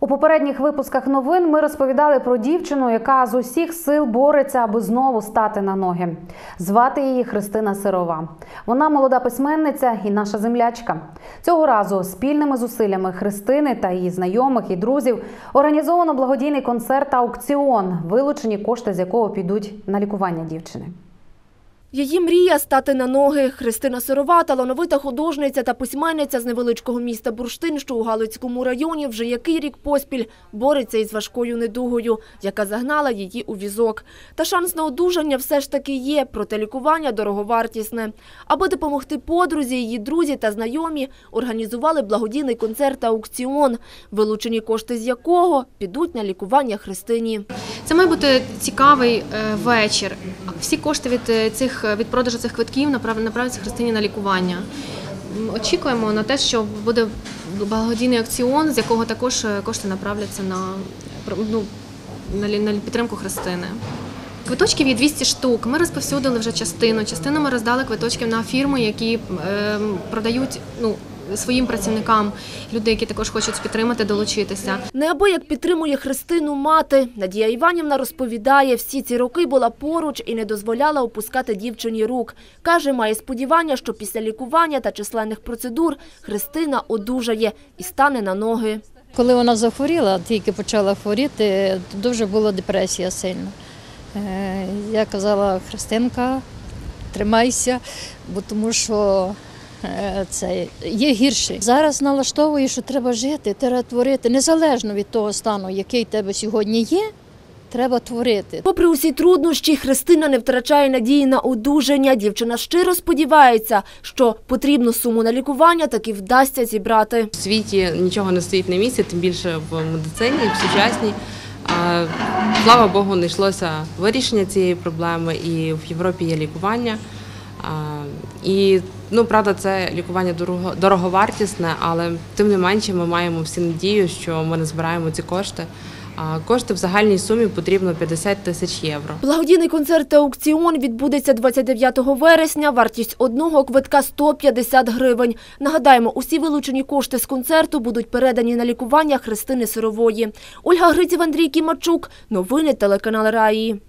У попередніх випусках новин ми розповідали про дівчину, яка з усіх сил бореться, аби знову стати на ноги. Звати її Христина Сирова. Вона молода письменниця і наша землячка. Цього разу спільними зусиллями Христини та її знайомих і друзів організовано благодійний концерт та аукціон, вилучені кошти з якого підуть на лікування дівчини. Її мрія стати на ноги. Христина Сирова, талановита художниця та письменниця з невеличкого міста Бурштин, що у Галицькому районі вже який рік поспіль бореться із важкою недугою, яка загнала її у візок. Та шанс на одужання все ж таки є, проте лікування дороговартісне. Аби допомогти подрузі, її друзі та знайомі організували благодійний концерт та аукціон, вилучені кошти з якого підуть на лікування Христині. Це має бути цікавий е, вечір. Всі кошти від е, цих від продажу цих квитків направляться Христині на лікування. Очікуємо на те, що буде благодійний акціон, з якого також е, кошти направляться на, ну, на підтримку Христини. Квиточків є 200 штук. Ми розповсюдили вже частину. Частину ми роздали квиточків на фірми, які е, продають ну, своїм працівникам, люди, які також хочуть підтримати, долучитися. Неабияк підтримує Христину мати. Надія Іванівна розповідає, всі ці роки була поруч і не дозволяла опускати дівчині рук. Каже, має сподівання, що після лікування та численних процедур Христина одужає і стане на ноги. Коли вона захворіла, тільки почала хворіти, то дуже була депресія сильна. Е, Я казала, Христинка, тримайся, бо тому що це є гірше. Зараз налаштовує, що треба жити, треба творити, незалежно від того стану, який тебе сьогодні є, треба творити. Попри усі труднощі, Христина не втрачає надії на одужання. Дівчина щиро сподівається, що потрібну суму на лікування таки вдасться зібрати. В світі нічого не стоїть на місці, тим більше в медицині, в сучасній. А, Слава Богу, знайшлося вирішення цієї проблеми, і в Європі є лікування. І ну, правда, це лікування дорого, дороговартісне, але тим не менше ми маємо всі надію, що ми не збираємо ці кошти. Кошти в загальній сумі потрібно 50 тисяч євро. Благодійний концерт та аукціон відбудеться 29 вересня. Вартість одного квитка 150 гривень. Нагадаємо, усі вилучені кошти з концерту будуть передані на лікування Христини Сирової. Ольга Гриців, Андрій Кімачук. Новини телеканал Раї.